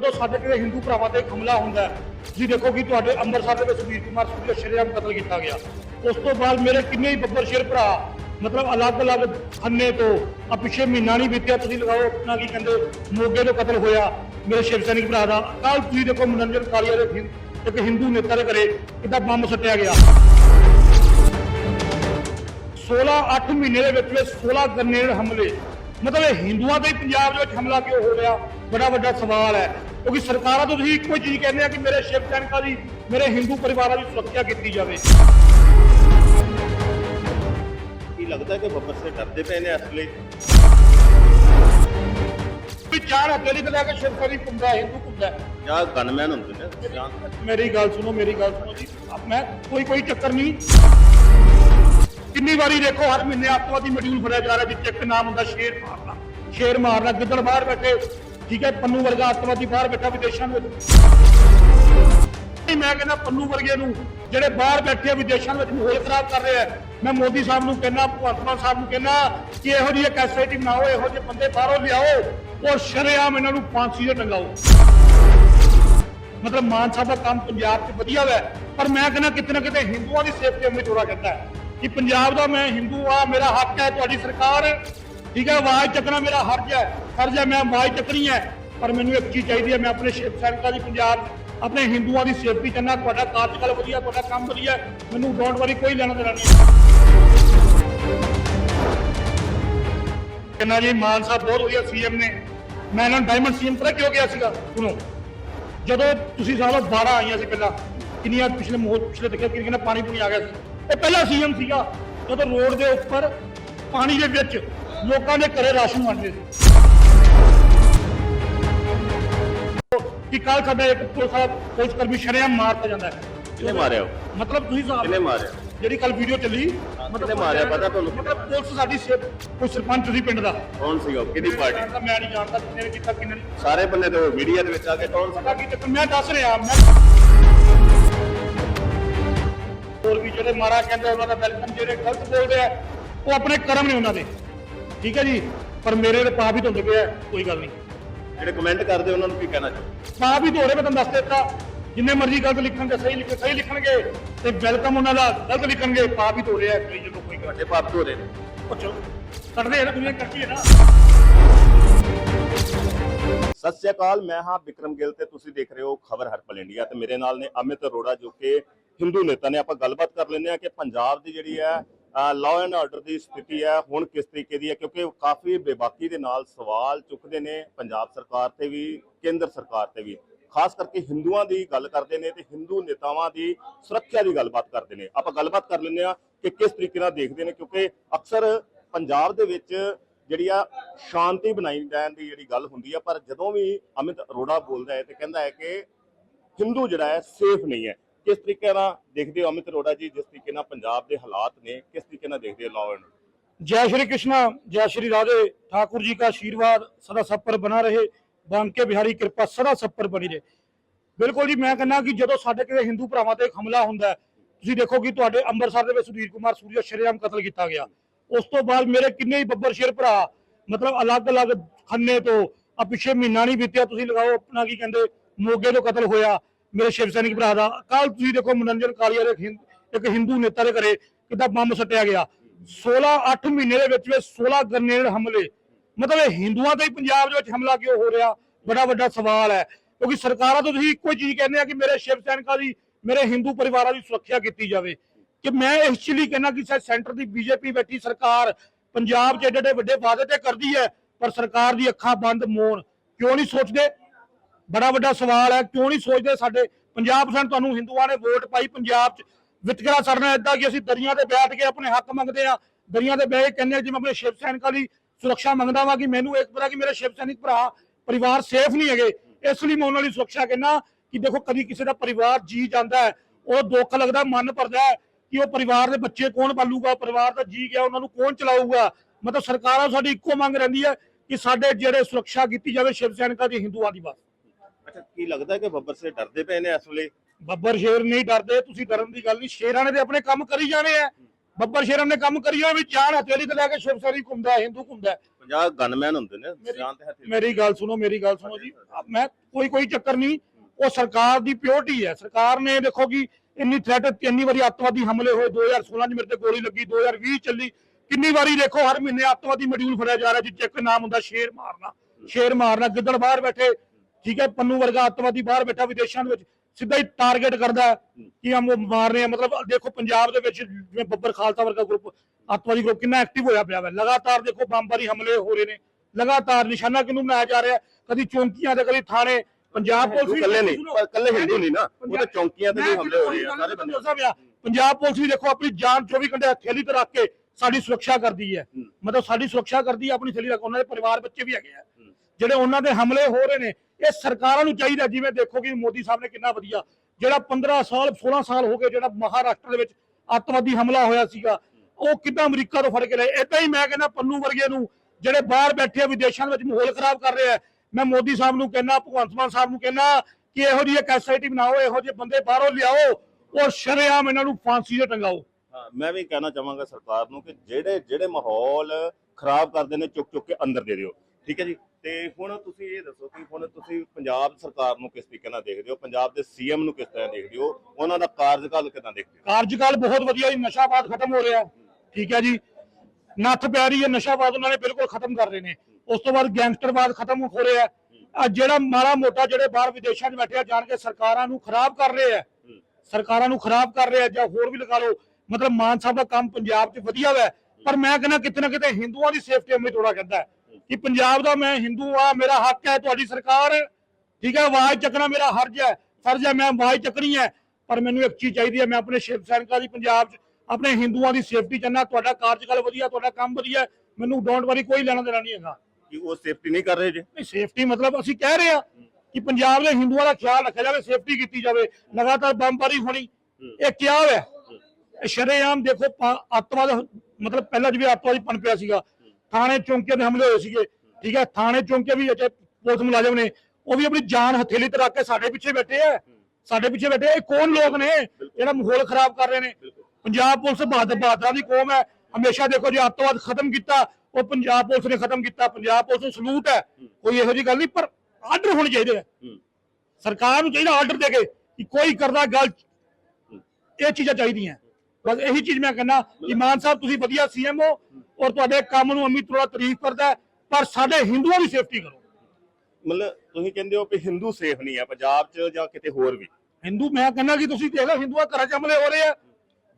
ਜਦੋਂ ਸਾਡੇ ਕਿਤੇ ਹਿੰਦੂ ਭਰਾਵਾਂ ਤੇ ਹਮਲਾ ਹੁੰਦਾ ਹੈ, ਦੇਖੋ ਕਿ ਤੁਹਾਡੇ ਅੰਮ੍ਰਿਤਸਰ ਦੇ ਵਿੱਚ ਵੀਰ ਕੁਮਾਰ ਸਿੰਘ ਦਾ ਸ਼ਰੇਆਮ ਕਤਲ ਕੀਤਾ ਗਿਆ। ਉਸ ਤੋਂ ਬਾਅਦ ਮੇਰੇ ਕਿੰਨੇ ਹੀ ਬੱਬਰ ਸ਼ੇਰ ਭਰਾ ਮਤਲਬ ਅਲੱਗ-ਅਲੱਗ ਖੰਨੇ ਤੋਂ ਆ ਪਿੱਛੇ ਮਹੀਨਾ ਨਹੀਂ ਬੀਤਿਆ ਤੁਸੀਂ ਲਗਾਓ ਆਪਣਾ ਕੀ ਕਹਿੰਦੇ ਮੋਗੇ ਤੋਂ ਕਤਲ ਹੋਇਆ ਮੇਰੇ ਸ਼ਿਵ ਸੈਨਿਕ ਭਰਾ ਦਾ। ਕੱਲ ਤੁਸੀਂ ਦੇਖੋ ਮਨੋਰੰਜਨ ਕਾਲੀਆ ਦੇ ਇੱਕ ਹਿੰਦੂ ਨੇਤਾ ਦੇ ਘਰੇ ਕਿੱਦਾਂ ਬੰਬ ਸੁੱਟਿਆ ਗਿਆ। 16 8 ਮਹੀਨੇ ਦੇ ਵਿੱਚ ਵਿੱਚ 16 ਗ੍ਰਨੇਡ ਹਮਲੇ। ਮਤਲਬ ਇਹ ਹਿੰਦੂਆਂ ਦੇ ਹੀ ਪੰਜਾਬ ਦੇ ਵਿੱਚ ਹਮਲਾ ਕਿਉਂ ਹੋ ਰਿਹਾ? ਬੜਾ ਵੱਡਾ ਸਵਾਲ ਹੈ। ਕਿਉਂਕਿ ਸਰਕਾਰਾਂ ਤੋਂ ਤੁਸੀਂ ਇੱਕੋ ਹੀ ਚੀਜ਼ ਕਹਿੰਦੇ ਆ ਕਿ ਮੇਰੇ ਸ਼ਿਵ ਸੈਨਿਕਾਂ ਦੀ ਮੇਰੇ ਹਿੰਦੂ ਪਰਿਵਾਰਾਂ ਦੀ ਸੁਰੱਖਿਆ ਕੀਤੀ ਜਾਵੇ। ਕੀ ਲੱਗਦਾ ਕਿ ਬੱਬਰ ਸੇ ਡਰਦੇ ਪਏ ਨੇ ਅਸਲੀ ਵੀ ਚਾਰ ਹੱਥੇ ਲਿਖ ਲਿਆ ਕਿ ਸ਼ਿਵ ਸੈਨਿਕ ਘੁੰਮਦਾ ਹੈ, ਹਿੰਦੂ ਘੁੰਮਦਾ ਹੈ। ਜਾਂ ਗਨਮੈਨ ਹੁੰਦੇ ਨੇ ਜਾਂ ਮੇਰੀ ਗੱਲ ਸੁਣੋ ਮੇਰੀ ਗੱਲ ਸੁਣੋ ਜੀ। ਅਬ ਮੈਂ ਕੋਈ ਕੋਈ ਚੱਕਰ ਨਹੀਂ। ਕਿੰਨੀ ਵਾਰੀ ਦੇਖੋ ਹਰ ਮਹੀਨੇ ਅੱਤਵਾਦੀ ਮੋਡਿਊਲ ਫੜਿਆ ਜਾ ਰਿਹਾ ਵੀ ਇੱਕ ਨਾਮ ਹੁੰਦਾ ਸ਼ੇਰ ਮਾਰਨਾ। ਸ਼ੇਰ ਮਾਰਨਾ ਗਿੱਦੜ ਬਾਹਰ ਬੈਠੇ ਠੀਕ ਹੈ ਪੰਨੂ ਵਰਗਾ ਅੱਤਵਾਦੀ ਬਾਹਰ ਬੈਠਾ ਵਿਦੇਸ਼ਾਂ ਵਿੱਚ। ਨਹੀਂ, ਮੈਂ ਕਹਿੰਦਾ ਪੰਨੂ ਵਰਗੇ ਨੂੰ ਜਿਹੜੇ ਬਾਹਰ ਬੈਠੇ ਆ ਵਿਦੇਸ਼ਾਂ ਵਿੱਚ ਮਾਹੌਲ ਖਰਾਬ ਕਰ ਰਹੇ ਆ। ਮੈਂ ਮੋਦੀ ਸਾਹਿਬ ਨੂੰ ਕਹਿੰਦਾ ਭਗਵੰਤ ਮਾਨ ਸਾਹਿਬ ਨੂੰ ਕਹਿੰਦਾ ਕਿ ਇਹੋ ਜਿਹੀ ਕੈਸੇਟੀ ਬਣਾਓ ਇਹੋ ਜਿਹੇ ਬੰਦੇ ਬਾਹਰੋਂ ਲਿਆਓ ਔਰ ਸ਼ਰੇਆਮ ਇਹਨਾਂ ਨੂੰ ਫਾਂਸੀ ਤੇ ਟੰਗਾਓ। ਮਤਲਬ ਮਾਨ ਸਾਹਿਬ ਦਾ ਕੰਮ ਪੰਜਾਬ 'ਚ ਵਧੀਆ ਹੈ ਪਰ ਮੈਂ ਕਹਿੰਦਾ ਕਿਤੇ ਨਾ ਕਿਤੇ ਹਿੰਦੂਆਂ ਦੀ ਸੇਫਟੀ ਅੰਮ੍ਰਿਤ ਥੋੜਾ ਕਰਦਾ ਹੈ। ਕਿ ਪੰਜਾਬ ਦਾ ਮੈਂ ਹਿੰਦੂ ਆ ਮੇਰਾ ਹੱਕ ਹੈ ਤੁਹਾਡੀ ਸਰਕਾਰ ਠੀਕ ਹੈ ਆਵਾਜ਼ ਚੱਕਣਾ ਮੇਰਾ ਹਰਜ ਹੈ ਫਰਜ਼ ਹੈ ਮੈਂ ਆਵਾਜ਼ ਚੱਕਣੀ ਹੈ ਪਰ ਮੈਨੂੰ ਇੱਕ ਚੀਜ਼ ਚਾਹੀਦੀ ਹੈ ਮੈਂ ਆਪਣੇ ਸ਼ਿਵ ਸੈਨਿਕਾਂ ਦੀ ਪੰਜਾਬ 'ਚ ਆਪਣੇ ਹਿੰਦੂਆਂ ਦੀ ਸੇਫਟੀ ਚਾਹੁੰਦਾ ਤੁਹਾਡਾ ਕਾਰਜਕਾਲ ਵਧੀਆ ਤੁਹਾਡਾ ਕੰਮ ਵਧੀਆ ਹੈ। ਮੈਨੂੰ ਡੋਂਟ ਵਰੀ ਕੋਈ ਲੈਣਾ ਦੇਣਾ ਨਹੀਂ ਕਹਿੰਦਾ ਜੀ ਮਾਨ ਸਾਹਿਬ ਬਹੁਤ ਵਧੀਆ ਸੀਐਮ ਨੇ। ਮੈਂ ਇਹਨਾਂ ਨੂੰ ਡਾਇਮੰਡ ਸੀਐਮ ਪਤਾ ਕਿਉਂ ਗਿਆ ਸੀਗਾ? ਸੁਣੋ। ਜਦੋਂ ਤੁਸੀਂ ਸਾਲ 12 ਆਈਆਂ ਸੀ ਪਹਿਲਾਂ, ਕਿੰਨੀਆਂ ਪਿਛਲੇ ਮੋਹ ਪਿਛਲੇ ਦੇਖਿਆ ਕਿ ਕਿੰਨਾ ਪਾਣੀ ਪੂਣੀ ਆ ਗਿਆ ਸੀ। ਇਹ ਪਹਿਲਾ ਸੀਐਮ ਸੀਗਾ ਜਦੋਂ ਰੋਡ ਦੇ ਉੱਪਰ ਪਾਣੀ ਦੇ ਵਿੱਚ ਲੋਕਾਂ ਦੇ ਘਰੇ ਰਾਸ਼ਨ ਵੰਡਦੇ ਸੀ। ਕਿ ਕੱਲ ਸਾਡਾ ਇੱਕ ਪੁਲਿਸ ਵਾਲਾ ਪੁਲਿਸ ਕਰਮੀ ਸ਼ਰੇਆਮ ਮਾਰਤਾ ਜਾਂਦਾ ਹੈ। ਕਿਹਨੇ ਮਾਰਿਆ ਉਹ? ਮਤਲਬ ਤੁਸੀਂ ਹਿਸਾਬ ਕਿਹਨੇ ਮਾਰਿਆ? ਜਿਹੜੀ ਕੱਲ ਵੀਡੀਓ ਚੱਲੀ ਕਿਹਨੇ ਮਾਰਿਆ? ਪਤਾ ਤੁਹਾਨੂੰ? ਮਤਲਬ ਪੁਲਿਸ ਸਾਡੀ ਸੇਫ ਕੋਈ ਸਰਪੰਚ ਸੀ ਪਿੰਡ ਦਾ। ਕੌਣ ਸੀਗਾ ਉਹ? ਕਿਹਦੀ ਪਾਰਟੀ ਜਾਣਦਾ, ਮੈਂ ਨਹੀਂ ਜਾਣਦਾ ਕਿੰਨੇ ਨੇ ਕੀਤਾ ਕਿੰਨੇ ਨੇ ਸਾਰੇ ਬੰਦੇ ਤੋਂ ਮੀਡੀਆ ਦੇ ਵਿੱਚ ਆ ਕੇ ਕੌਣ ਸੀਗਾ? ਪਤਾ ਕੀ ਚੱਕਰ? ਮੈਂ ਦੱਸ ਰਿਹਾ ਮੈਂ ਹੋਰ ਵੀ ਜਿਹੜੇ ਮਾਰਾ ਕਹਿੰਦੇ ਉਹਨਾਂ ਦਾ ਵੈਲਕਮ ਜਿਹੜੇ ਗਲਤ ਬੋਲਦੇ ਆ ਉਹ ਆਪਣੇ ਕਰਮ ਨੇ ਉਹਨਾਂ ਦੇ। ਠੀਕ ਹੈ ਜੀ? ਪਰ ਮੇਰੇ ਤੇ ਪਾਪ ਹੀ ਧੁੰਦ ਪਿਆ ਕੋਈ ਗੱਲ ਨਹੀਂ। ਜਿਹੜੇ ਕਮੈਂਟ ਕਰਦੇ ਉਹਨਾਂ ਨੂੰ ਕੀ ਕਹਿਣਾ ਚਾਹੁੰਦੇ ਪਾਪ ਹੀ ਧੋਰੇ ਮੈਂ ਤੁਹਾਨੂੰ ਦੱਸ ਦਿੱਤਾ। ਜਿੰਨੇ ਮਰਜ਼ੀ ਗਲਤ ਲਿਖਣਗੇ ਸਹੀ ਲਿਖ ਸਹੀ ਲਿਖਣਗੇ ਤੇ ਵੈਲਕਮ ਉਹਨਾਂ ਦਾ ਗਲਤ ਲਿਖਣਗੇ ਪਾਪ ਹੀ ਧੋਰੇ ਆ ਕੋਈ ਜਦੋਂ ਕੋਈ ਗੱਲ ਵੱਡੇ ਪਾਪ ਧੋ ਰਹੇ ਨੇ ਚਲੋ ਕੱਢਦੇ ਆ ਨਾ ਦੁਨੀਆ ਕਰਦੀ ਹੈ ਨਾ। ਸਤਿ ਸ਼੍ਰੀ ਅਕਾਲ ਮੈਂ ਹਾਂ ਵਿਕਰਮ ਗਿੱਲ ਤੇ ਤੁਸੀਂ ਦੇਖ ਰਹੇ ਹੋ ਖਬਰ ਹਰਪਲ ਇੰਡੀਆ ਤੇ ਮੇਰੇ ਨਾਲ ਨੇ ਅਮਿਤ ਅਰੋੜਾ ਜੋ ਕਿ ਹਿੰਦੂ ਨੇਤਾ ਨੇ ਆਪਾਂ ਗੱਲਬਾਤ ਕਰ ਲੈਂਦੇ ਆ ਕਿ ਪੰਜਾਬ ਦੀ ਜਿਹੜੀ ਹੈ ਲਾਅ ਐਂਡ ਆਰਡਰ ਦੀ ਸਥਿਤੀ ਹੈ, ਹੁਣ ਕਿਸ ਤਰੀਕੇ ਦੀ ਹੈ, ਕਿਉਂਕਿ ਕਾਫੀ ਬੇਬਾਕੀ ਦੇ ਨਾਲ ਸਵਾਲ ਚੁੱਕਦੇ ਨੇ ਪੰਜਾਬ ਸਰਕਾਰ ਤੇ ਵੀ, ਕੇਂਦਰ ਸਰਕਾਰ ਤੇ ਵੀ। ਖਾਸ ਕਰਕੇ ਹਿੰਦੂਆਂ ਦੀ ਗੱਲ ਕਰਦੇ ਨੇ ਤੇ ਹਿੰਦੂ ਨੇਤਾਵਾਂ ਦੀ ਸੁਰੱਖਿਆ ਦੀ ਗੱਲਬਾਤ ਕਰਦੇ ਨੇ। ਆਪਾਂ ਗੱਲਬਾਤ ਕਰ ਲੈਂਦੇ ਆ ਕਿ ਕਿਸ ਤਰੀਕੇ ਨਾਲ ਦੇਖਦੇ ਨੇ, ਕਿਉਂਕਿ ਅਕਸਰ ਪੰਜਾਬ ਦੇ ਵਿੱਚ ਜਿਹੜੀ ਆ ਸ਼ਾਂਤੀ ਬਣਾਈ ਰਹਿਣ ਦੀ ਜਿਹੜੀ ਗੱਲ ਹੁੰਦੀ ਆ, ਪਰ ਜਦੋਂ ਵੀ ਅਮਿਤ ਅਰੋੜਾ ਬੋਲਦਾ ਹੈ ਤੇ ਕਹਿੰਦਾ ਹੈ ਕਿ ਹਿੰਦੂ ਜਿਹੜਾ ਹੈ ਸੇਫ ਨਹੀਂ ਹੈ। ਕਿਸ ਤਰੀਕੇ ਨਾਲ ਦੇਖਦੇ ਹੋ ਅਮਿਤ ਅਰੋੜਾ ਜੀ, ਜਿਸ ਤਰੀਕੇ ਨਾਲ ਪੰਜਾਬ ਦੇ ਹਾਲਾਤ ਨੇ, ਕਿਸ ਤਰੀਕੇ ਨਾਲ ਦੇਖਦੇ ਹੋ ਲਾਅ ਐਂਡ ਜੈ ਸ਼੍ਰੀ ਕ੍ਰਿਸ਼ਨ, ਜੈ ਸ਼੍ਰੀ ਰਾਧੇ ਠਾਕੁਰ ਜੀ ਦਾ ਆਸ਼ੀਰਵਾਦ ਸਦਾ ਸਭ ਬਣਾ ਰਹੇ ਬਾਂਕੇ ਬਿਹਾਰੀ ਕਿਰਪਾ ਸਦਾ ਸਭ ਬਣੀ ਰਹੇ। ਬਿਲਕੁਲ ਜੀ, ਮੈਂ ਕਹਿੰਦਾ ਕਿ ਜਦੋਂ ਸਾਡੇ ਕਿਤੇ ਹਿੰਦੂ ਭਰਾਵਾਂ ਤੇ ਹਮਲਾ ਹੁੰਦਾ ਤੁਸੀਂ ਦੇਖੋ ਕਿ ਤੁਹਾਡੇ ਅੰਮ੍ਰਿਤਸਰ ਦੇ ਵਿੱਚ ਸੁਧੀਰ ਕੁਮਾਰ ਸੂਰੀਆ ਸ਼ਰੇਆਮ ਕਤਲ ਕੀਤਾ ਗਿਆ। ਉਸ ਤੋਂ ਬਾਅਦ ਮੇਰੇ ਕਿੰਨੇ ਹੀ ਬੱਬਰ ਸ਼ੇਰ ਭਰਾ, ਮਤਲਬ ਅਲੱਗ-ਅਲੱਗ ਖੰਨੇ ਤੋਂ ਆ ਪਿੱਛੇ ਮਹੀਨਾ ਨਹੀਂ ਬੀਤਿਆ, ਤੁਸੀਂ ਲਗਾਓ ਆਪਣਾ ਕੀ ਕਹਿੰਦੇ, ਮੋਗੇ ਤੋਂ ਕਤਲ ਹੋਇਆ ਮੇਰੇ ਸ਼ਿਵ ਸੈਨਿਕ ਭਰਾ ਦਾ। ਕੱਲ ਤੁਸੀਂ ਦੇਖੋ ਮਨੋਰੰਜਨ ਕਾਲੀਆ ਦੇ ਇੱਕ ਹਿੰਦੂ ਨੇਤਾ ਦੇ ਘਰੇ, ਕਿੱਦਾਂ ਬੰਬ ਸੱਟਿਆ ਗਿਆ। 16 8 ਮਹੀਨੇ ਦੇ ਵਿੱਚ ਵਿੱਚ 16 ਗ੍ਰਨੇਡ ਹਮਲੇ। ਮਤਲਬ ਹਿੰਦੂਆਂ ਤੇ ਹੀ ਪੰਜਾਬ ਦੇ ਵਿੱਚ ਹਮਲਾ ਕਿਉਂ ਹੋ ਰਿਹਾ? ਬੜਾ ਵੱਡਾ ਸਵਾਲ ਹੈ। ਕਿਉਂਕਿ ਸਰਕਾਰਾਂ ਤੋਂ ਤੁਸੀਂ ਇੱਕੋ ਹੀ ਚੀਜ਼ ਕਹਿੰਦੇ ਆ ਕਿ ਮੇਰੇ ਸ਼ਿਵ ਸੈਨਿਕਾਂ ਦੀ, ਮੇਰੇ ਹਿੰਦੂ ਪਰਿਵਾਰਾਂ ਦੀ ਸੁਰੱਖਿਆ ਕੀਤੀ ਜਾਵੇ। ਕਿ ਮੈਂ ਇਸ ਲਈ ਕਹਿੰਦਾ ਕਿ ਸੈਂਟਰ ਦੀ ਬੀਜੇਪੀ ਬੈਠੀ ਸਰਕਾਰ ਪੰਜਾਬ 'ਚ ਏਡੇ ਏਡੇ ਵੱਡੇ ਵਾਅਦੇ ਤੇ ਕਰਦੀ ਹੈ, ਪਰ ਸਰਕਾਰ ਦੀ ਅੱਖਾਂ ਬੰਦ ਮੋਣ ਕਿਉਂ ਨਹੀਂ ਸੋਚਦੇ? ਬੜਾ ਵੱਡਾ ਸਵਾਲ ਹੈ, ਕਿਉਂ ਨਹੀਂ ਸੋਚਦੇ ਸਾਡੇ 50% ਤੁਹਾਨੂੰ ਹਿੰਦੂਆਂ ਨੇ ਵੋਟ ਪਾਈ, ਪੰਜਾਬ 'ਚ ਵਿਤਕਰਾ ਸਰਨਾ ਇਦਾਂ ਕਿ ਅਸੀਂ ਦਰਿਆ ਤੇ ਬੈਠ ਕੇ ਆਪਣੇ ਹੱਕ ਮੰਗਦੇ ਆ ਦਰਿਆ ਤੇ ਬਹਿ ਕੇ ਕਹਿੰਦੇ ਜਿਵੇਂ ਆਪਣੇ ਸ਼ਿਵ ਸੈਨਿਕਾਂ ਦੀ ਸੁਰੱਖਿਆ ਮੰਗਦਾ ਵਾਂ ਕਿ ਮੈਨੂੰ ਇੱਕ ਪਤਾ ਕਿ ਮੇਰੇ ਸ਼ਿਵ ਸੈਨਿਕ ਭਰਾ, ਪਰਿਵਾਰ ਸੇਫ ਨਹੀਂ ਹੈਗੇ, ਇਸ ਲਈ ਮੈਂ ਉਹਨਾਂ ਦੀ ਸੁਰੱਖਿਆ ਕਹਿੰਦਾ ਕਿ ਦੇਖੋ ਕਦੀ ਕਿਸੇ ਦਾ ਪਰਿਵਾਰ ਜੀ ਜਾਂਦਾ ਹੈ, ਉਹ ਦੁੱਖ ਲੱਗਦਾ, ਮਨ ਭਰਦਾ ਹੈ ਕਿ ਉਹ ਪਰਿਵਾਰ ਦੇ ਬੱਚੇ ਕੌਣ ਪਾਲੂਗਾ, ਪਰਿਵਾਰ ਦਾ ਜੀ ਗਿਆ, ਉਹਨਾਂ ਨੂੰ ਕੌਣ ਚਲਾਊਗਾ? ਮਤਲਬ ਸਰਕਾਰਾਂ ਸਾਡੀ ਇੱਕੋ ਮੰਗ ਰਹਿੰਦੀ ਹੈ ਕਿ ਸਾਡੇ ਜਿਹੜੇ ਸੁਰੱਖਿਆ ਕੀਤੀ ਜਾਵੇ ਸ਼ਿਵ ਸੈਨਿਕਾਂ ਦੀ, ਹਿੰਦੂਆਂ ਦੀ ਬਸ। ਅੱਛਾ ਕੀ ਲੱਗਦਾ ਕਿ ਬੱਬਰ ਸੇ ਡਰਦੇ ਪਏ ਨੇ ਇਸ ਵੇਲੇ? ਬੱਬਰ ਸ਼ੇਰ ਨਹੀਂ ਡਰਦੇ ਤੁਸੀਂ ਡਰਨ ਦੀ ਗੱਲ ਨਹੀਂ। ਸ਼ੇਰਾਂ ਨੇ ਤੇ ਆਪਣੇ ਕੰਮ ਕਰੀ ਜਾਣੇ ਆ। ਬੱਬਰ ਸ਼ੇਰਨ ਨੇ ਕੰਮ ਕਰੀਆ ਵੀ ਜਾਨ ਹਥੇਲੀ ਤੇ ਲੈ ਕੇ ਸ਼ਿਵ ਸੈਨੀ ਘੁੰਮਦਾ ਹਿੰਦੂ ਘੁੰਮਦਾ। ਹੈ। 50 ਗਨਮੈਨ ਹੁੰਦੇ ਨੇ ਜਾਨ ਤੇ ਹਥਿਆਰ ਮੇਰੀ ਗੱਲ ਸੁਣੋ ਮੇਰੀ ਗੱਲ ਸੁਣੋ ਜੀ। ਮੈਂ ਕੋਈ ਕੋਈ ਚੱਕਰ ਨਹੀਂ। ਉਹ ਸਰਕਾਰ ਦੀ ਪਿਓਰਟੀ ਹੈ। ਸਰਕਾਰ ਨੇ ਦੇਖੋ ਕਿ ਇੰਨੀ ਥ੍ਰੈਟ ਇੰਨੀ ਵਾਰੀ ਅੱਤਵਾਦੀ ਹਮਲੇ ਹੋਏ। 2016 ਚ ਮੇਰੇ ਤੇ ਗੋਲੀ ਲੱਗੀ 2020 ਚੱਲੀ। ਕਿੰਨੀ ਵਾਰੀ ਦੇਖੋ ਹਰ ਮਹੀਨੇ ਅੱਤਵਾਦੀ ਮੋਡਿਊਲ ਫੜਿਆ ਜਾ ਰਿਹਾ ਜਿੱਥੇ ਇੱਕ ਨਾਮ ਹੁੰਦਾ ਸ਼ੇਰ ਮਾਰਨਾ। ਸ਼ੇਰ ਮਾਰਨਾ ਗਿੱਦੜ ਬਾਹਰ ਬੈਠੇ। ਠੀਕ ਹੈ ਪੰਨੂ ਵਰਗਾ ਅੱਤਵਾਦੀ ਬਾਹਰ ਬੈਠਾ ਵਿਦੇਸ਼ਾਂ ਦੇ ਵਿੱਚ ਸਿੱਧਾ ਹੀ ਟਾਰਗੇਟ ਕਰਦਾ ਕਿ ਹਮ ਉਹ ਮਾਰ ਰਹੇ ਹਾਂ ਮਤਲਬ ਦੇਖੋ ਪੰਜਾਬ ਦੇ ਵਿੱਚ ਜਿਵੇਂ ਬੱਬਰ ਖਾਲਸਾ ਵਰਗਾ ਗਰੁੱਪ ਅੱਤਵਾਦੀ ਗਰੁੱਪ ਕਿੰਨਾ ਐਕਟਿਵ ਹੋਇਆ ਪਿਆ ਹੈ ਲਗਾਤਾਰ ਦੇਖੋ ਬੰਬਾਰੀ ਹਮਲੇ ਹੋ ਰਹੇ ਨੇ। ਲਗਾਤਾਰ ਨਿਸ਼ਾਨਾ ਕਿਹਨੂੰ ਬਣਾਇਆ ਜਾ ਰਿਹਾ? ਕਦੀ ਚੌਂਕੀਆਂ ਤੇ ਕਦੀ ਥਾਣੇ। ਪੰਜਾਬ ਪੁਲਿਸ ਵੀ ਇਕੱਲੇ ਨਹੀਂ ਪਰ ਇਕੱਲੇ ਹਿੰਦੂ ਨਹੀਂ ਨਾ। ਉਹ ਤਾਂ ਚੌਂਕੀਆਂ ਤੇ ਵੀ ਹਮਲੇ ਹੋ ਰਹੇ ਆ ਸਾਰੇ ਬੰਦੇ। ਪੰਜਾਬ ਪੁਲਿਸ ਵੀ ਦੇਖੋ ਆਪਣੀ ਜਾਨ 24 ਘੰਟੇ ਹਥੇਲੀ ਤੇ ਰੱਖ ਕੇ ਸਾਡੀ ਸੁਰੱਖਿਆ ਕਰਦੀ ਹੈ। ਮਤਲਬ ਸਾਡੀ ਸੁਰੱਖਿਆ ਕਰਦੀ ਹੈ ਆਪਣੀ ਥੇਲੀ ਰੱਖ ਉਹਨਾਂ ਦੇ ਪਰਿਵਾਰ ਬੱਚੇ ਵੀ ਹੈਗੇ ਆ। ਜਿਹੜੇ ਉਹਨਾਂ ਦੇ ਹਮਲੇ ਹੋ ਰਹੇ ਨੇ ਇਹ ਸਰਕਾਰਾਂ ਨੂੰ ਚਾਹੀਦਾ ਜਿਵੇਂ ਦੇਖੋ ਕਿ ਮੋਦੀ ਸਾਹਿਬ ਨੇ ਕਿੰਨਾ ਵਧੀਆ, ਜਿਹੜਾ 15 ਸਾਲ 16 ਸਾਲ ਹੋ ਗਏ ਜਿਹੜਾ ਮਹਾਰਾਸ਼ਟਰ ਦੇ ਵਿੱਚ ਅੱਤਵਾਦੀ ਹਮਲਾ ਹੋਇਆ ਸੀਗਾ, ਉਹ ਕਿੱਦਾਂ ਅਮਰੀਕਾ ਤੋਂ ਫੜ ਕੇ ਲਏ ਇਦਾਂ ਹੀ ਮੈਂ ਕਹਿੰਦਾ ਪੰਨੂ ਵਰਗੇ ਨੂੰ, ਜਿਹੜੇ ਬਾਹਰ ਬੈਠੇ ਆ, ਵਿਦੇਸ਼ਾਂ ਵਿੱਚ ਮਾਹੌਲ ਖਰਾਬ ਕਰ ਰਹੇ ਆ, ਮੈਂ ਮੋਦੀ ਸਾਹਿਬ ਨੂੰ ਕਹਿੰਦਾ, ਭਗਵੰਤ ਮਾਨ ਸਾਹਿਬ ਨੂੰ ਕਹਿੰਦਾ ਕਿ ਇਹੋ ਜਿਹੀ ਇੱਕ ਐਸਆਈਟੀ ਬਣਾਓ, ਇਹੋ ਜਿਹੇ ਬੰਦੇ ਬਾਹਰੋਂ ਲਿਆਓ ਔਰ ਸ਼ਰੇਆਮ ਇਹਨਾਂ ਨੂੰ ਫਾਂਸੀ ਤੇ ਟੰਗਾਓ। ਮੈਂ ਵੀ ਕਹਿਣਾ ਚਾਹਾਂਗਾ ਸਰਕਾਰ ਨੂੰ ਕਿ ਜਿਹੜੇ ਜਿਹੜੇ ਮਾਹੌਲ ਖਰਾਬ ਕਰਦੇ ਨੇ ਚੁੱਕ ਚੁੱਕ ਕੇ ਅੰਦਰ ਦੇ ਦਿਓ। ਠੀਕ ਹੈ ਜੀ? ਤੇ ਹੁਣ ਤੁਸੀਂ ਇਹ ਦੱਸੋ ਕਿ ਹੁਣ ਤੁਸੀਂ ਪੰਜਾਬ ਸਰਕਾਰ ਨੂੰ ਕਿਸ ਤਰੀਕੇ ਨਾਲ ਦੇਖਦੇ ਹੋ? ਪੰਜਾਬ ਦੇ ਸੀਐਮ ਨੂੰ ਕਿਸ ਤਰ੍ਹਾਂ ਦੇਖਦੇ ਹੋ? ਉਹਨਾਂ ਦਾ ਕਾਰਜਕਾਲ ਕਿਦਾਂ ਦੇਖਦੇ ਹੋ? ਕਾਰਜਕਾਲ ਬਹੁਤ ਵਧੀਆ ਜੀ ਨਸ਼ਾਬਾਦ ਖਤਮ ਹੋ ਰਿਹਾ। ਠੀਕ ਹੈ ਜੀ। ਨੱਥ ਪੈ ਰਹੀ ਹੈ ਨਸ਼ਾਬਾਦ ਉਹਨਾਂ ਨੇ ਬਿਲਕੁਲ ਖਤਮ ਕਰ ਰਹੇ ਨੇ। ਉਸ ਤੋਂ ਬਾਅਦ ਗੈਂਗਸਟਰਵਾਦ ਖਤਮ ਹੋ ਰਿਹਾ। ਆ ਜਿਹੜਾ ਮਾੜਾ ਮੋਟਾ ਜਿਹੜੇ ਬਾਹਰ ਵਿਦੇਸ਼ਾਂ 'ਚ ਬੈਠੇ ਆ ਜਾਣ ਕੇ ਸਰਕਾਰਾਂ ਨੂੰ ਖਰਾਬ ਕਰ ਰਹੇ ਆ। ਸਰਕਾਰਾਂ ਨੂੰ ਖਰਾਬ ਕਰ ਰਹੇ ਆ ਜਾਂ ਹੋਰ ਵੀ ਲਗਾ ਲਓ। ਮਤਲਬ ਮਾਨ ਸਾਹਿਬ ਦਾ ਕੰਮ ਪੰਜਾਬ 'ਚ ਵਧੀਆ ਵਾ। ਪਰ ਮੈਂ ਕਹਿੰਦਾ ਕਿਤੇ ਨਾ ਕਿਤੇ ਹਿੰਦੂਆਂ ਦੀ ਸੇਫਟੀ ਅੰਮ੍ਰਿਤ ਥੋੜਾ ਕਹਿੰਦਾ ਕਿ ਪੰਜਾਬ ਦਾ ਮੈਂ ਹਿੰਦੂ ਆ ਮੇਰਾ ਹੱਕ ਹੈ ਤੁਹਾਡੀ ਸਰਕਾਰ ਠੀਕ ਹੈ ਆਵਾਜ਼ ਚੱਕਣਾ ਮੇਰਾ ਹਰਜ ਹੈ ਫਰਜ਼ ਹੈ ਮੈਂ ਆਵਾਜ਼ ਚੱਕਣੀ ਹੈ ਪਰ ਮੈਨੂੰ ਇੱਕ ਚੀਜ਼ ਚਾਹੀਦੀ ਹੈ ਮੈਂ ਆਪਣੇ ਸ਼ਿਵ ਸੈਨਿਕਾਂ ਦੀ ਪੰਜਾਬ 'ਚ ਆਪਣੇ ਹਿੰਦੂਆਂ ਦੀ ਸੇਫਟੀ ਚਾਹੁੰਦਾ ਤੁਹਾਡਾ ਕਾਰਜਕਾਲ ਵਧੀਆ ਤੁਹਾਡਾ ਕੰਮ ਵਧੀਆ ਮੈਨੂੰ ਡੋਂਟ ਵਰੀ ਕੋਈ ਲੈਣਾ ਦੇਣਾ ਨਹੀਂ ਹੈਗਾ। ਕਿ ਉਹ ਸੇਫਟੀ ਨਹੀਂ ਕਰ ਰਹੇ ਜੀ? ਨਹੀਂ ਸੇਫਟੀ ਮਤਲਬ ਅਸੀਂ ਕਹਿ ਰਹੇ ਆ ਕਿ ਪੰਜਾਬ ਦੇ ਹਿੰਦੂਆਂ ਦਾ ਖਿਆਲ ਰੱਖਿਆ ਜਾਵੇ ਸੇਫਟੀ ਕੀਤੀ ਜਾਵੇ ਲਗਾਤਾਰ ਬੰਬਾਰੀ ਹੋਣੀ ਇਹ ਕਿਆ ਹੋਇਆ? ਇਹ ਸ਼ਰੇਆਮ ਦੇਖੋ ਅੱਤਵਾਦ ਮਤਲਬ ਪਹਿਲਾਂ ਜਿਵੇਂ ਅੱਤਵਾਦੀ ਪਨਪਿਆ ਸੀਗਾ ਥਾਣੇ ਚੌਂਕੇ ਦੇ ਹਮਲੇ ਹੋਏ ਸੀਗੇ ਠੀਕ ਹੈ? ਥਾਣੇ ਚੌਂਕੇ ਵੀ ਅਜੇ ਪੁਲਿਸ ਮੁਲਾਜ਼ਮ ਨੇ। ਉਹ ਵੀ ਆਪਣੀ ਜਾਨ ਹਥੇਲੀ ਤੇ ਰੱਖ ਕੇ ਸਾਡੇ ਪਿੱਛੇ ਬੈਠੇ ਆ। ਸਾਡੇ ਪਿੱਛੇ ਬੈਠੇ। ਇਹ ਕੌਣ ਲੋਕ ਨੇ? ਜਿਹੜਾ ਮਾਹੌਲ ਖਰਾਬ ਕਰ ਰਹੇ ਨੇ। ਪੰਜਾਬ ਪੁਲਿਸ ਬਹਾਦਰ ਬਹਾਦਰਾਂ ਦੀ ਕੌਮ ਹੈ। ਹਮੇਸ਼ਾ ਦੇਖੋ ਜੇ ਅੱਤਵਾਦ ਖਤਮ ਕੀਤਾ ਉਹ ਪੰਜਾਬ ਪੁਲਿਸ ਨੇ ਖਤਮ ਕੀਤਾ। ਪੰਜਾਬ ਪੁਲਿਸ ਨੂੰ ਸਲੂਟ ਹੈ। ਕੋਈ ਇਹੋ ਜਿਹੀ ਗੱਲ ਨਹੀਂ ਪਰ ਆਰਡਰ ਹੋਣੇ ਚਾਹੀਦੇ ਆ ਸਰਕਾਰ ਨੂੰ ਚਾਹੀਦਾ ਆਰਡਰ ਦੇ ਕੇ ਕਿ ਕੋਈ ਕਰਦਾ ਗੱਲ ਇਹ ਚੀਜ਼ਾਂ ਚਾਹੀਦੀਆਂ। ਬਸ ਇਹੀ ਚੀਜ਼ ਮੈਂ ਕਹਿੰਦਾ। ਕਿ ਮਾਨ ਸਾਹਿਬ ਤੁਸੀਂ ਵਧੀਆ ਸੀਐਮ ਹੋ। ਔਰ ਤੁਹਾਡੇ ਕੰਮ ਨੂੰ ਅਮਿਤ ਥੋੜਾ ਤਾਰੀਫ ਕਰਦਾ ਪਰ ਸਾਡੇ ਹਿੰਦੂਆਂ ਦੀ ਸੇਫਟੀ ਕਰੋ। ਮਤਲਬ ਤੁਸੀਂ ਕਹਿੰਦੇ ਹੋ ਕਿ ਹਿੰਦੂ ਸੇਫ ਨਹੀਂ ਹੈ ਪੰਜਾਬ 'ਚ ਜਾਂ ਕਿਤੇ ਹੋਰ ਵੀ? ਹਿੰਦੂ ਮੈਂ ਕਹਿੰਦਾ ਕਿ ਤੁਸੀਂ ਦੇਖ ਲਓ ਹਿੰਦੂਆਂ ਘਰਾਂ 'ਚ ਹਮਲੇ ਹੋ ਰਹੇ ਆ।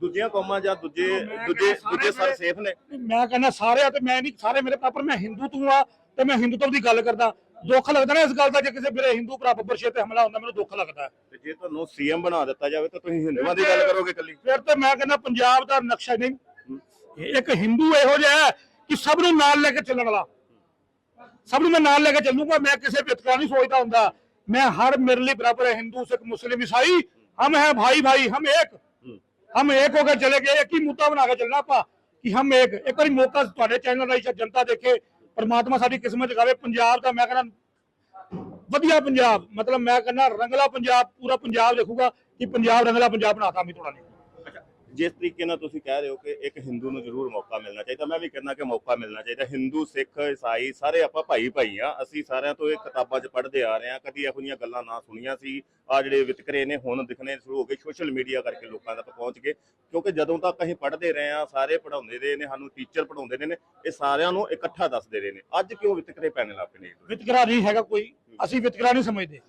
ਦੂਜੀਆਂ ਕੌਮਾਂ ਜਾਂ ਦੂਜੇ ਦੂਜੇ ਦੂਜੇ ਸਰ ਸੇਫ ਨੇ? ਮੈਂ ਕਹਿੰਦਾ ਸਾਰੇ ਆ ਤੇ ਮੈਂ ਨਹੀਂ ਸਾਰੇ ਮੇਰੇ ਪਾਪਰ ਮੈਂ ਹਿੰਦੂ ਤੂੰ ਆ ਤੇ ਮੈਂ ਹਿੰਦੂਤਵ ਦੀ ਗੱਲ ਕਰਦਾ। ਦੁੱਖ ਲੱਗਦਾ ਨਾ ਇਸ ਗੱਲ ਦਾ ਜੇ ਕਿਸੇ ਮੇਰੇ ਹਿੰਦੂ ਭਰਾ ਬੱਬਰ ਸ਼ੇਰ ਤੇ ਹਮਲਾ ਹੁੰਦਾ ਮੈਨੂੰ ਦੁੱਖ ਲੱਗਦਾ। ਤੇ ਜੇ ਤੁਹਾਨੂੰ ਸੀਐਮ ਬਣਾ ਦਿੱਤਾ ਜਾਵੇ ਤਾਂ ਤੁਸੀਂ ਹਿੰਦੂਆਂ ਦੀ ਗੱਲ ਕਰੋਗੇ ਕੱਲੀ ਫਿਰ ਤੇ ਮੈਂ ਕਹਿੰਦਾ ਪੰਜਾਬ ਦਾ ਨਕਸ਼ਾ ਨਹੀਂ ਇੱਕ ਹਿੰਦੂ ਇਹੋ ਜਿਹਾ ਹੈ ਕਿ ਸਭ ਨੂੰ ਨਾਲ ਲੈ ਕੇ ਚੱਲਣ ਵਾਲਾ ਸਭ ਨੂੰ ਮੈਂ ਨਾਲ ਲੈ ਕੇ ਚੱਲੂਗਾ ਮੈਂ ਕਿਸੇ ਵਿਤਕਰਾ ਨਹੀਂ ਸੋਚਦਾ ਹੁੰਦਾ ਮੈਂ ਹਰ ਮੇਰੇ ਲਈ ਬਰਾਬਰ ਹੈ ਹਿੰਦੂ ਸਿੱਖ ਮੁਸਲਿਮ ਈਸਾਈ ਹਮ ਹੈ ਭਾਈ ਭਾਈ ਹਮ ਇੱਕ ਹਮ ਇੱਕ ਹੋ ਕੇ ਚਲੇ ਗਏ ਇੱਕ ਹੀ ਮੁੱਦਾ ਬਣਾ ਕੇ ਚੱਲਣਾ ਆਪਾਂ ਕਿ ਹਮ ਇੱਕ ਇੱਕ ਵਾਰੀ ਮੌਕਾ ਤੁਹਾਡੇ ਚੈਨਲ ਰਾਹੀਂ ਸ਼ਾਇਦ ਜਨਤਾ ਦੇਖੇ ਪਰਮਾਤਮਾ ਸਾਡੀ ਕਿਸਮਤ ਜਗਾਵੇ ਪੰਜਾਬ ਦਾ ਮੈਂ ਕਹਿੰਦਾ ਵਧੀਆ ਪੰਜਾਬ ਮਤਲਬ ਮੈਂ ਕਹਿੰਦਾ ਰੰਗਲਾ ਪੰਜਾਬ ਪੂਰਾ ਪੰਜਾਬ ਦੇਖੂਗਾ ਕਿ ਪੰਜਾਬ ਰੰਗਲਾ ਪੰਜਾਬ ਬਣਾਤਾ ਵੀ ਥੋੜਾ ਨਹੀਂ ਅੱਛਾ ਜਿਸ ਤਰੀਕੇ ਨਾਲ ਤੁਸੀਂ ਕਹਿ ਰਹੇ ਹੋ ਕਿ ਇੱਕ ਹਿੰਦੂ ਨੂੰ ਜ਼ਰੂਰ ਮੌਕਾ ਮਿਲਣਾ ਚਾਹੀਦਾ, ਮੈਂ ਵੀ ਕਹਿੰਦਾ ਕਿ ਮੌਕਾ ਮਿਲਣਾ ਚਾਹੀਦਾ। ਹਿੰਦੂ, ਸਿੱਖ, ਈਸਾਈ ਸਾਰੇ ਆਪਾਂ ਭਾਈ ਭਾਈ ਆ। ਅਸੀਂ ਸਾਰਿਆਂ ਤੋਂ ਇਹ ਕਿਤਾਬਾਂ 'ਚ ਪੜ੍ਹਦੇ ਆ ਰਹੇ ਆ ਕਦੀ ਇਹੋ ਜਿਹੀਆਂ ਗੱਲਾਂ ਨਾ ਸੁਣੀਆਂ ਸੀ। ਆ ਜਿਹੜੇ ਵਿਤਕਰੇ ਨੇ, ਹੁਣ ਦਿਖਣੇ ਸ਼ੁਰੂ ਹੋ ਗਏ ਸੋਸ਼ਲ ਮੀਡੀਆ ਕਰਕੇ ਲੋਕਾਂ ਤੱਕ ਪਹੁੰਚ ਗਏ। ਕਿਉਂਕਿ ਜਦੋਂ ਤੱਕ ਅਸੀਂ ਪੜ੍ਹਦੇ ਰਹੇ ਆ ਸਾਰੇ ਪੜਾਉਂਦੇ ਰਹੇ ਨੇ, ਸਾਨੂੰ ਟੀਚਰ ਪੜਾਉਂਦੇ ਰਹੇ ਨੇ, ਇਹ ਸਾਰਿਆਂ ਨੂੰ ਇਕੱਠਾ ਦੱਸਦੇ ਰਹੇ ਨੇ। ਅੱਜ ਕਿਉਂ ਵਿਤਕਰੇ ਪੈਣੇ ਲੱਗ ਪਏ ਨੇ ਵਿਤਕਰਾ ਨਹੀਂ ਹੈਗਾ ਕੋਈ। ਅਸੀਂ ਵਿਤਕਰਾ ਨਹੀਂ ਸਮਝਦੇ।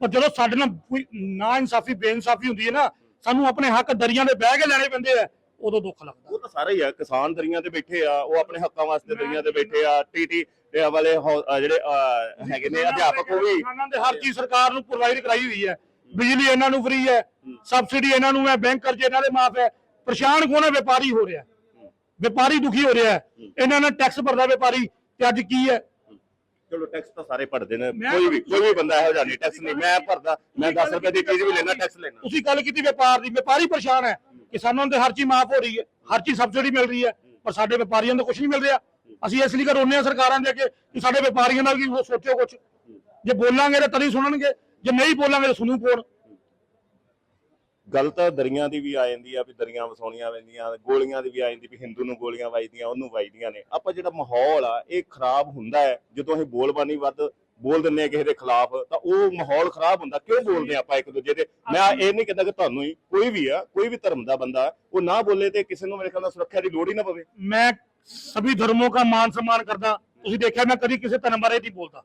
ਪਰ ਜਦੋਂ ਸਾਡੇ ਨਾਲ ਕੋਈ ਨਾ ਇਨਸਾਫੀ ਬੇਇਨਸਾਫੀ ਹੁੰਦੀ ਹੈ ਨਾ ਸਾਨੂੰ ਆਪਣੇ ਹੱਕ ਦਰੀਆਂ ਦੇ ਬਹਿ ਕੇ ਲੈਣੇ ਪੈਂਦੇ ਆ ਉਦੋਂ ਦੁੱਖ ਲੱਗਦਾ। ਉਹ ਤਾਂ ਸਾਰੇ ਹੀ ਆ ਕਿਸਾਨ ਦਰੀਆਂ ਤੇ ਬੈਠੇ ਆ ਉਹ ਆਪਣੇ ਹੱਕਾਂ ਵਾਸਤੇ ਦਰੀਆਂ ਤੇ ਬੈਠੇ ਆ ਟੀਟੀ ਦੇ ਵਾਲੇ ਜਿਹੜੇ ਹੈਗੇ ਨੇ ਅਧਿਆਪਕ ਉਹ ਵੀ। ਕਿਸਾਨਾਂ ਦੇ ਹਰ ਚੀਜ਼ ਸਰਕਾਰ ਨੂੰ ਪ੍ਰੋਵਾਈਡ ਕਰਾਈ ਹੋਈ ਹੈ। ਬਿਜਲੀ ਇਹਨਾਂ ਨੂੰ ਫ੍ਰੀ ਹੈ ਸਬਸਿਡੀ ਇਹਨਾਂ ਨੂੰ ਹੈ ਬੈਂਕ ਕਰਜ਼ੇ ਇਹਨਾਂ ਦੇ ਮਾਫ ਹੈ। ਪਰੇਸ਼ਾਨ ਕੋਣ ਹੈ? ਵਪਾਰੀ ਹੋ ਰਿਹਾ। ਵਪਾਰੀ ਦੁਖੀ ਹੋ ਰਿਹਾ। ਇਹਨਾਂ ਨੇ ਟੈਕਸ ਭਰਦਾ ਵਪਾਰੀ ਤੇ ਅੱਜ ਕੀ ਹੈ? ਚਲੋ ਟੈਕਸ ਤਾਂ ਸਾਰੇ ਭਰਦੇ ਨੇ। ਕੋਈ ਵੀ ਕੋਈ ਵੀ ਬੰਦਾ ਇਹੋ ਜਿਹਾ ਨਹੀਂ ਟੈਕਸ ਨਹੀਂ। ਮੈਂ ਭਰਦਾ ਮੈਂ 10 ਰੁਪਏ ਦੀ ਚੀਜ਼ ਵੀ ਲੈਣਾ ਟੈਕਸ ਲੈਣਾ ਤੁਸੀਂ ਗੱਲ ਕੀਤੀ ਵਪਾਰ ਦੀ ਵਪਾਰੀ ਪਰੇਸ਼ਾਨ ਹੈ ਕਿਸਾਨਾਂ ਨੂੰ ਤੇ ਹਰ ਚੀਜ਼ ਮਾਫ ਹੋ ਰਹੀ ਹੈ ਹਰ ਚੀਜ਼ ਸਬਸਿਡੀ ਮਿਲ ਰਹੀ ਹੈ ਪਰ ਸਾਡੇ ਵਪਾਰੀਆਂ ਨੂੰ ਕੁਝ ਨਹੀਂ ਮਿਲ ਰਿਹਾ। ਅਸੀਂ ਇਸ ਲਈ ਕਰੋਨੇ ਆ ਸਰਕਾਰਾਂ ਦੇ ਅੱਗੇ ਕਿ ਸਾਡੇ ਵਪਾਰੀਆਂ ਨਾਲ ਵੀ ਉਹ ਸੋਚੋ ਕੁਝ ਜੇ ਬੋਲਾਂਗੇ ਤਾਂ ਤਦੀ ਸੁਣਨਗੇ ਜੇ ਨਹੀਂ ਬੋਲਾਂਗੇ ਤਾਂ ਸੁਣੂ ਕੋਣ? ਗੱਲ ਤਾਂ ਦਰੀਆਂ ਦੀ ਵੀ ਆ ਜਾਂਦੀ ਆ ਵੀ ਦਰੀਆਂ ਵਸਾਉਣੀਆਂ ਪੈਂਦੀਆਂ ਗੋਲੀਆਂ ਦੀ ਵੀ ਆ ਜਾਂਦੀ ਵੀ ਹਿੰਦੂ ਨੂੰ ਗੋਲੀਆਂ ਵੱਜਦੀਆਂ ਉਹਨੂੰ ਵੱਜਦੀਆਂ ਨੇ। ਆਪਾਂ ਜਿਹੜਾ ਮਾਹੌਲ ਆ ਇਹ ਖਰਾਬ ਹੁੰਦਾ ਹੈ ਜਦੋਂ ਅਸੀਂ ਬੋਲਬਾਨੀ ਵੱਧ ਬੋਲ ਦਿੰਨੇ ਆ ਕਿਸੇ ਦੇ ਖਿਲਾਫ ਤਾਂ ਉਹ ਮਾਹੌਲ ਖਰਾਬ ਹੁੰਦਾ। ਕਿਉਂ ਬੋਲਦੇ ਆਪਾਂ ਇੱਕ ਦੂਜੇ ਦੇ? ਮੈਂ ਇਹ ਨਹੀਂ ਕਹਿੰਦਾ ਕਿ ਤੁਹਾਨੂੰ ਹੀ ਕੋਈ ਵੀ ਆ ਕੋਈ ਵੀ ਧਰਮ ਦਾ ਬੰਦਾ ਉਹ ਨਾ ਬੋਲੇ ਤੇ ਕਿਸੇ ਨੂੰ ਮੇਰੇ ਖਿਆਲ ਨਾਲ ਸੁਰੱਖਿਆ ਦੀ ਲੋੜ ਹੀ ਨਾ ਪਵੇ। ਮੈਂ ਸਭੀ ਧਰਮੋਂ ਦਾ ਮਾਨ ਸਨਮਾਨ ਕਰਦਾ। ਤੁਸੀਂ ਦੇਖਿਆ ਮੈਂ ਕਦੀ ਕਿਸੇ ਧਰਮ ਬਾਰੇ ਨਹੀਂ ਬੋਲਦਾ।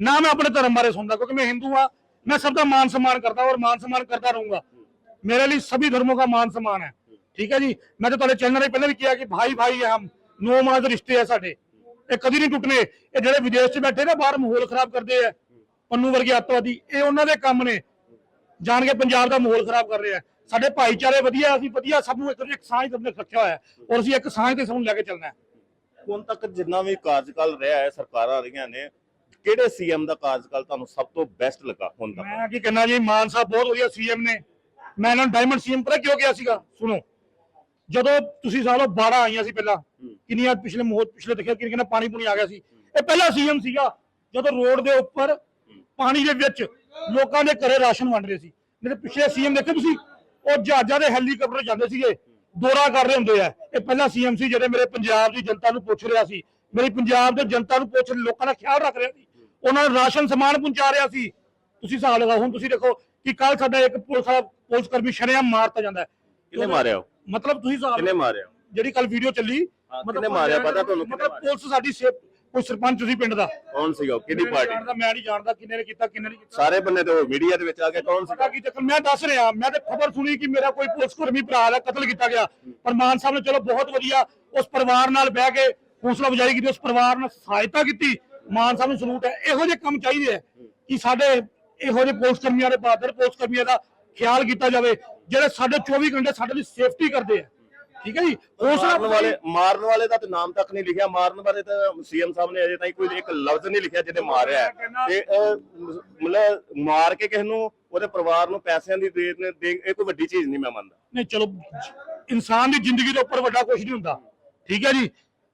ਨਾ ਮੈਂ ਆਪਣੇ ਧਰਮ ਬਾਰੇ ਸੁਣਦਾ ਕਿਉਂਕਿ ਮੈਂ ਹਿੰਦੂ ਆ ਮੈਂ ਸਭ ਦਾ ਮਾਨ ਸਨਮਾਨ ਕਰਦਾ ਔਰ ਮਾਨ ਸਨਮਾਨ ਕਰਦਾ ਰਹੂੰਗਾ। मेरे लिए सभी धर्मों का मान सम्मान है ਠੀਕ ਹੈ ਜੀ ਮੈਂ ਤਾਂ ਤੁਹਾਡੇ ਚੈਨਲ 'ਤੇ ਪਹਿਲਾਂ ਵੀ ਕਿਹਾ ਕਿ ਭਾਈ ਭਾਈ ਹੈ ਹਮ ਨੋ ਮਾਂ ਦੇ ਰਿਸ਼ਤੇ ਆ ਸਾਡੇ ਇਹ ਕਦੀ ਨਹੀਂ ਟੁੱਟਨੇ ਇਹ ਜਿਹੜੇ ਵਿਦੇਸ਼ 'ਚ ਬੈਠੇ ਨੇ ਬਾਹਰ ਮਾਹੌਲ ਖਰਾਬ ਕਰਦੇ ਆ ਪੰਨੂ ਵਰਗੇ ਅੱਤਵਾਦੀ ਇਹ ਉਹਨਾਂ ਦੇ ਕੰਮ ਨੇ ਜਾਣ ਕੇ ਪੰਜਾਬ ਦਾ ਮਾਹੌਲ ਖਰਾਬ ਕਰ ਰਹੇ ਆ ਸਾਡੇ ਭਾਈਚਾਰੇ ਵਧੀਆ ਅਸੀਂ ਵਧੀਆ ਸਭ ਨੂੰ ਇੱਕ ਇੱਕ ਸਾਂਝ ਤੇ ਰੱਖਿਆ ਹੋਇਆ ਹੈ ਔਰ ਅਸੀਂ ਇੱਕ ਸਾਂਝ ਤੇ ਸਭ ਨੂੰ ਲੈ ਕੇ ਚੱਲਣਾ ਹੈ ਹੁਣ ਤੱਕ ਜਿੰਨਾ ਵੀ ਕਾਰਜਕਾਲ ਰਿਹਾ ਹੈ ਸਰਕਾਰਾਂ ਰਹੀਆਂ ਨੇ ਕਿਹੜੇ ਸੀਐਮ ਦਾ ਕਾਰਜਕਾਲ ਤੁਹਾਨੂੰ ਸਭ ਤੋਂ ਬੈਸਟ ਲੱਗਾ ਹੁਣ ਤੱਕ ਮੈਂ ਕੀ ਕਹਿਣਾ ਜੀ ਮਾਨ ਸਾਹਿਬ ਬਹੁਤ ਵਧੀਆ ਸੀਐਮ ਨੇ ਮੈਂ ਇਹਨਾਂ ਨੂੰ ਡਾਇਮੰਡ ਸੀਐਮ ਪਤਾ ਕਿਉਂ ਕਿਹਾ ਸੀਗਾ? ਸੁਣੋ। ਜਦੋਂ ਤੁਸੀਂ ਸਾਲੋ 12 ਆਈਆਂ ਸੀ ਪਹਿਲਾਂ ਕਿੰਨੀਆਂ ਪਿਛਲੇ ਮੋਹ ਪਿਛਲੇ ਦੇਖਿਆ ਕਿ ਕਿੰਨਾ ਪਾਣੀ ਪੂਣੀ ਆ ਗਿਆ ਸੀ। ਇਹ ਪਹਿਲਾ ਸੀਐਮ ਸੀਗਾ ਜਦੋਂ ਰੋਡ ਦੇ ਉੱਪਰ ਪਾਣੀ ਦੇ ਵਿੱਚ ਲੋਕਾਂ ਦੇ ਘਰੇ ਰਾਸ਼ਨ ਵੰਡ ਰਹੇ ਸੀ। ਮੇਰੇ ਪਿਛਲੇ ਸੀਐਮ ਦੇਖੇ ਤੁਸੀਂ? ਉਹ ਜਹਾਜ਼ਾਂ ਦੇ ਹੈਲੀਕਾਪਟਰ ਜਾਂਦੇ ਸੀਗੇ ਦੌਰਾ ਕਰ ਰਹੇ ਹੁੰਦੇ ਆ। ਇਹ ਪਹਿਲਾ ਸੀਐਮ ਸੀ ਜਿਹੜੇ ਮੇਰੇ ਪੰਜਾਬ ਦੀ ਜਨਤਾ ਨੂੰ ਪੁੱਛ ਰਿਹਾ ਸੀ। ਮੇਰੀ ਪੰਜਾਬ ਦੇ ਜਨਤਾ ਨੂੰ ਪੁੱਛ ਲੋਕਾਂ ਦਾ ਖਿਆਲ ਰੱਖ ਰਿਹਾ ਸੀ। ਉਹਨਾਂ ਨੂੰ ਰਾਸ਼ਨ ਸਮਾਨ ਪਹੁੰਚਾ ਰਿਹਾ ਸੀ। ਤੁਸੀਂ ਹਿਸਾਬ ਲਗਾਓ ਹੁਣ ਤੁਸੀਂ ਦੇਖੋ ਕਿ ਕੱਲ ਸਾਡਾ ਇੱਕ ਪੁਲਿਸ ਪੁਲਿਸ ਕਰਮੀ ਸ਼ਰੇਆਮ ਮਾਰਤਾ ਜਾਂਦਾ ਕਿਹਨੇ ਮਾਰਿਆ? ਮਤਲਬ ਤੁਸੀਂ ਕਿਹਨੇ ਮਾਰਿਆ? ਜਿਹੜੀ ਕੱਲ ਵੀਡੀਓ ਚੱਲੀ ਕਿਹਨੇ ਮਾਰਿਆ? ਪਤਾ ਤੁਹਾਨੂੰ ਮਤਲਬ? ਪੁਲਿਸ ਸਾਡੀ ਸੇਫ ਕੋਈ ਸਰਪੰਚ ਸੀ ਪਿੰਡ ਦਾ। ਕੌਣ ਸੀਗਾ? ਕਿਹਦੀ ਪਾਰਟੀ ਮੈਂ ਨਹੀਂ ਜਾਣਦਾ ਕਿੰਨੇ ਨੇ ਕੀਤਾ ਕਿੰਨੇ ਨਹੀਂ ਕੀਤਾ। ਸਾਰੇ ਬੰਨੇ ਤੇ ਮੀਡੀਆ ਦੇ ਵਿੱਚ ਆ ਕੇ ਕੌਣ ਸੀਗਾ? ਕੀ ਚੱਕਰ ਮੈਂ ਦੱਸ ਰਿਹਾ ਮੈਂ ਤੇ ਖਬਰ ਸੁਣੀ ਕਿ ਮੇਰਾ ਕੋਈ ਪੁਲਿਸ ਕਰਮੀ ਭਰਾ ਦਾ ਕਤਲ ਕੀਤਾ ਗਿਆ। ਪਰ ਮਾਨ ਸਾਹਿਬ ਨੇ ਚਲੋ ਬਹੁਤ ਵਧੀਆ ਉਸ ਪਰਿਵਾਰ ਨਾਲ ਬਹਿ ਕੇ ਹੌਸਲਾ ਅਫਜ਼ਾਈ ਕੀਤੀ ਉਸ ਪਰਿਵਾਰ ਨਾਲ ਸਹਾਇਤਾ ਕੀਤੀ। ਮਾਨ ਸਾਹਿਬ ਨੂੰ ਸਲੂਟ ਹੈ। ਇਹੋ ਜਿਹੇ ਕੰਮ ਚਾਹੀਦੇ ਆ ਕਿ ਸਾਡੇ ਇਹੋ ਜਿਹੇ ਪੁਲਿਸ ਕਰਮੀਆਂ ਦੇ ਬਹਾਦਰ ਪੁਲਿਸ ਕਰਮੀਆਂ ਦਾ ਖਿਆਲ ਕੀਤਾ ਜਾਵੇ ਜਿਹੜੇ ਸਾਡੇ 24 ਘੰਟੇ ਸਾਡੇ ਲਈ ਸੇਫਟੀ ਕਰਦੇ ਆ। ਠੀਕ ਹੈ ਜੀ? ਮਾਰਨ ਵਾਲੇ ਮਾਰਨ ਵਾਲੇ ਦਾ ਤੇ ਨਾਮ ਤੱਕ ਨਹੀਂ ਲਿਖਿਆ ਮਾਰਨ ਬਾਰੇ ਤਾਂ ਸੀਐਮ ਸਾਹਿਬ ਨੇ ਅਜੇ ਤਾਈਂ ਕੋਈ ਇੱਕ ਲਫ਼ਜ਼ ਨਹੀਂ ਲਿਖਿਆ ਜਿਹਨੇ ਮਾਰਿਆ ਹੈ। ਤੇ ਮਤਲਬ ਮਾਰ ਕੇ ਕਿਸੇ ਨੂੰ ਉਹਦੇ ਪਰਿਵਾਰ ਨੂੰ ਪੈਸਿਆਂ ਦੀ ਦੇ ਇਹ ਕੋਈ ਵੱਡੀ ਚੀਜ਼ ਨਹੀਂ ਮੈਂ ਮੰਨਦਾ। ਨਹੀਂ ਚਲੋ ਇਨਸਾਨ ਦੀ ਜ਼ਿੰਦਗੀ ਦੇ ਉੱਪਰ ਵੱਡਾ ਕੁਝ ਨਹੀਂ ਹੁੰਦਾ। ਠੀਕ ਹੈ ਜੀ?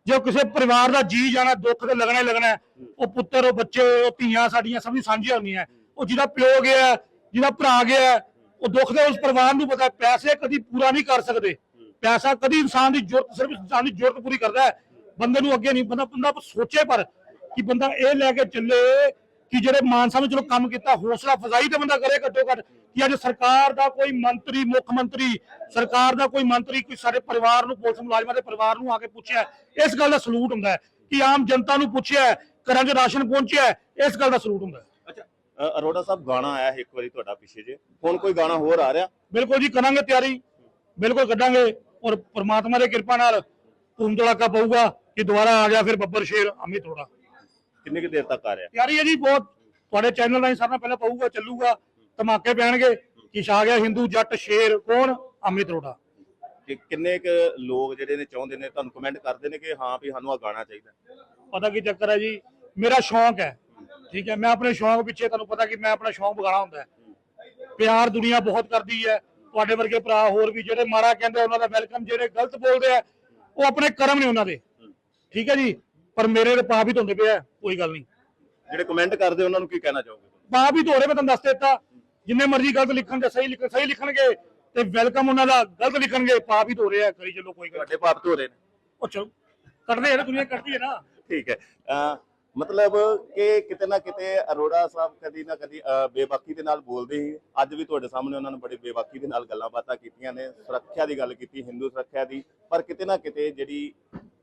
ਜੇ ਕਿਸੇ ਪਰਿਵਾਰ ਦਾ ਜੀ ਜਾਣਾ ਦੁੱਖ ਤੇ ਲੱਗਣਾ ਹੀ ਲੱਗਣਾ। ਉਹ ਪੁੱਤਰ ਉਹ ਬੱਚੇ ਉਹ ਧੀਆਂ ਸਾਡੀਆਂ ਸਭ ਦੀ ਸਾਂਝੀਆਂ ਹੁੰਦੀਆਂ ਉਹ ਜਿਹਦਾ ਪਿਓ ਗਿਆ, ਜਿਹਦਾ ਭਰਾ ਗਿਆ, ਉਹ ਦੁੱਖ ਦਾ ਉਸ ਪਰਿਵਾਰ ਨੂੰ ਪਤਾ ਪੈਸੇ ਕਦੀ ਪੂਰਾ ਨਹੀਂ ਕਰ ਸਕਦੇ। ਪੈਸਾ ਕਦੀ ਇਨਸਾਨ ਦੀ ਜ਼ਰੂਰਤ, ਸਿਰਫ ਇਨਸਾਨ ਦੀ ਜ਼ਰੂਰਤ ਪੂਰੀ ਕਰਦਾ ਹੈ। ਬੰਦੇ ਨੂੰ ਅੱਗੇ ਨਹੀਂ, ਬੰਦਾ ਬੰਦਾ ਸੋਚੇ ਪਰ ਕਿ ਬੰਦਾ ਇਹ ਲੈ ਕੇ ਚੱਲੇ ਕਿ ਜਿਹੜੇ ਮਾਨਸਾ ਸਾਹਿਬ ਚਲੋ ਕੰਮ ਕੀਤਾ, ਹੌਸਲਾ ਫਜ਼ਾਈ ਤੇ ਬੰਦਾ ਕਰੇ ਘੱਟੋ ਘੱਟ ਕਿ ਅੱਜ ਸਰਕਾਰ ਦਾ ਕੋਈ ਮੰਤਰੀ, ਮੁੱਖ ਮੰਤਰੀ, ਸਰਕਾਰ ਦਾ ਕੋਈ ਮੰਤਰੀ ਕੋਈ ਸਾਡੇ ਪਰਿਵਾਰ ਨੂੰ, ਪੁਲਿਸ ਮੁਲਾਜ਼ਮਾਂ ਦੇ ਪਰਿਵਾਰ ਨੂੰ ਆ ਕੇ ਪੁੱਛਿਆ ਇਸ ਗੱਲ ਦਾ ਸਲੂਟ ਹੁੰਦਾ ਹੈ ਕਿ ਆਮ ਜਨਤਾ ਨੂੰ ਪੁੱਛਿਆ ਘਰਾਂ 'ਚ ਰਾਸ਼ਨ ਪਹੁੰਚਿਆ ਇਸ ਗੱਲ ਦਾ ਸਲੂਟ ਹੁੰਦਾ ਹੈ। ਅ, ਅਰੋੜਾ ਸਾਹਿਬ ਗਾਣਾ ਆਇਆ ਇੱਕ ਵਾਰੀ ਤੁਹਾਡਾ ਪਿੱਛੇ ਜੇ। ਹੁਣ ਕੋਈ ਗਾਣਾ ਹੋਰ ਆ ਰਿਹਾ? ਬਿਲਕੁਲ ਜੀ ਕਰਾਂਗੇ ਤਿਆਰੀ। ਬਿਲਕੁਲ ਕੱਢਾਂਗੇ ਔਰ ਪ੍ਰਮਾਤਮਾ ਦੀ ਕਿਰਪਾ ਨਾਲ ਧੂਮ ਧੜਾਕਾ ਪਊਗਾ ਕਿ ਦੁਬਾਰਾ ਆ ਗਿਆ ਫਿਰ ਬੱਬਰ ਸ਼ੇਰ ਅਮਿਤ ਥੋੜਾ ਕਿੰਨੀ ਕੁ ਦੇਰ ਤੱਕ ਆ ਰਿਹਾ? ਤਿਆਰੀ ਹੈ ਜੀ ਬਹੁਤ। ਤੁਹਾਡੇ ਚੈਨਲ ਰਾਹੀਂ ਨਾਲ ਪਹਿਲਾਂ ਪਊਗਾ ਚੱਲੂਗਾ। ਧਮਾਕੇ ਪੈਣਗੇ ਕਿ ਛਾ ਗਿਆ ਹਿੰਦੂ ਜੱਟ ਸ਼ੇਰ ਕੌਣ? ਅਮਿਤ ਰੋੜਾ ਕਿ ਕਿੰਨੇ ਕੁ ਲੋਕ ਜਿਹੜੇ ਨੇ ਚਾਹੁੰਦੇ ਨੇ ਤੁਹਾਨੂੰ ਕਮੈਂਟ ਕਰਦੇ ਨੇ ਕਿ ਹਾਂ ਵੀ ਸਾਨੂੰ ਆ ਗਾਣਾ ਚਾਹੀਦਾ? ਪਤਾ ਕੀ ਚੱਕਰ ਹੈ ਜੀ ਮੇਰਾ ਸ਼ੌਂਕ ਹੈ। ਠੀਕ ਹੈ ਮੈਂ ਆਪਣੇ ਸ਼ੌਂਕ ਪਿੱਛੇ ਤੁਹਾਨੂੰ ਪਤਾ ਕਿ ਮੈਂ ਆਪਣਾ ਸ਼ੌਂਕ ਬਗਾਣਾ ਹੁੰਦਾ ਪਿਆਰ ਦੁਨੀਆ ਬਹੁਤ ਕਰਦੀ ਹੈ। ਤੁਹਾਡੇ ਵਰਗੇ ਭਰਾ ਹੋਰ ਵੀ ਜਿਹੜੇ ਮਾਰਾ ਕਹਿੰਦੇ ਉਹਨਾਂ ਦਾ ਵੈਲਕਮ ਜਿਹੜੇ ਗਲਤ ਬੋਲਦੇ ਆ ਉਹ ਆਪਣੇ ਕਰਮ ਨੇ ਉਹਨਾਂ ਦੇ। ਠੀਕ ਹੈ ਜੀ ਪਰ ਮੇਰੇ ਤੇ ਪਾਪ ਹੀ ਧੁੰਦੇ ਪਿਆ ਕੋਈ ਗੱਲ ਨਹੀਂ। ਜਿਹੜੇ ਕਮੈਂਟ ਕਰਦੇ ਉਹਨਾਂ ਨੂੰ ਕੀ ਕਹਿਣਾ ਚਾਹੋਗੇ? ਪਾਪ ਹੀ ਧੋ ਰਹੇ ਮੈਂ ਤੁਹਾਨੂੰ ਦੱਸ ਦਿੱਤਾ। ਜਿੰਨੇ ਮਰਜ਼ੀ ਗਲਤ ਲਿਖਣਗੇ ਸਹੀ ਲਿਖ ਸਹੀ ਲਿਖਣਗੇ ਤੇ ਵੈਲਕਮ ਉਹਨਾਂ ਦਾ ਗਲਤ ਲਿਖਣਗੇ ਪਾਪ ਹੀ ਧੋ ਰਹੇ ਆ ਕਰੀ ਚਲੋ ਕੋਈ ਗੱਲ। ਤੁਹਾਡੇ ਪਾਪ ਧੋ ਰਹੇ ਨੇ। ਉਹ ਚਲੋ ਕੱਢਦੇ ਆ ਨਾ ਦੁਨੀਆ ਕੱਢਦੀ ਹੈ ਨਾ। ਠੀਕ ਹੈ ਮਤਲਬ ਕਿ ਕਿਤੇ ਨਾ ਕਿਤੇ ਅਰੋੜਾ ਸਾਹਿਬ ਕਦੀ ਨਾ ਕਦੀ, ਅਹ ਬੇਬਾਕੀ ਦੇ ਨਾਲ ਬੋਲਦੇ ਸੀ ਅੱਜ ਵੀ ਤੁਹਾਡੇ ਸਾਹਮਣੇ ਉਹਨਾਂ ਨੇ ਬੜੀ ਬੇਬਾਕੀ ਦੇ ਨਾਲ ਗੱਲਾਂ ਬਾਤਾਂ ਕੀਤੀਆਂ ਨੇ, ਸੁਰੱਖਿਆ ਦੀ ਗੱਲ ਕੀਤੀ, ਹਿੰਦੂ ਸੁਰੱਖਿਆ ਦੀ। ਪਰ ਕਿਤੇ ਨਾ ਕਿਤੇ ਜਿਹੜੀ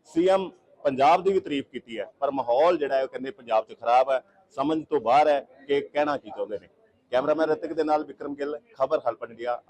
ਸੀਐਮ ਪੰਜਾਬ ਦੀ ਵੀ ਤਾਰੀਫ ਕੀਤੀ ਹੈ, ਪਰ ਮਾਹੌਲ ਜਿਹੜਾ ਹੈ ਉਹ ਕਹਿੰਦੇ ਪੰਜਾਬ 'ਚ ਖਰਾਬ ਹੈ। ਸਮਝ ਤੋਂ ਬਾਹਰ ਹੈ ਕਿ ਕਹਿਣਾ ਕੀ ਚਾਹੁੰਦੇ ਨੇ। ਕੈਮਰਾਮੈਨ ਰਤਿਕ ਦੇ ਨਾਲ ਵਿਕਰਮ ਗਿੱਲ, ਖਬਰ ਹਲਪਨ ਇੰਡੀਆ।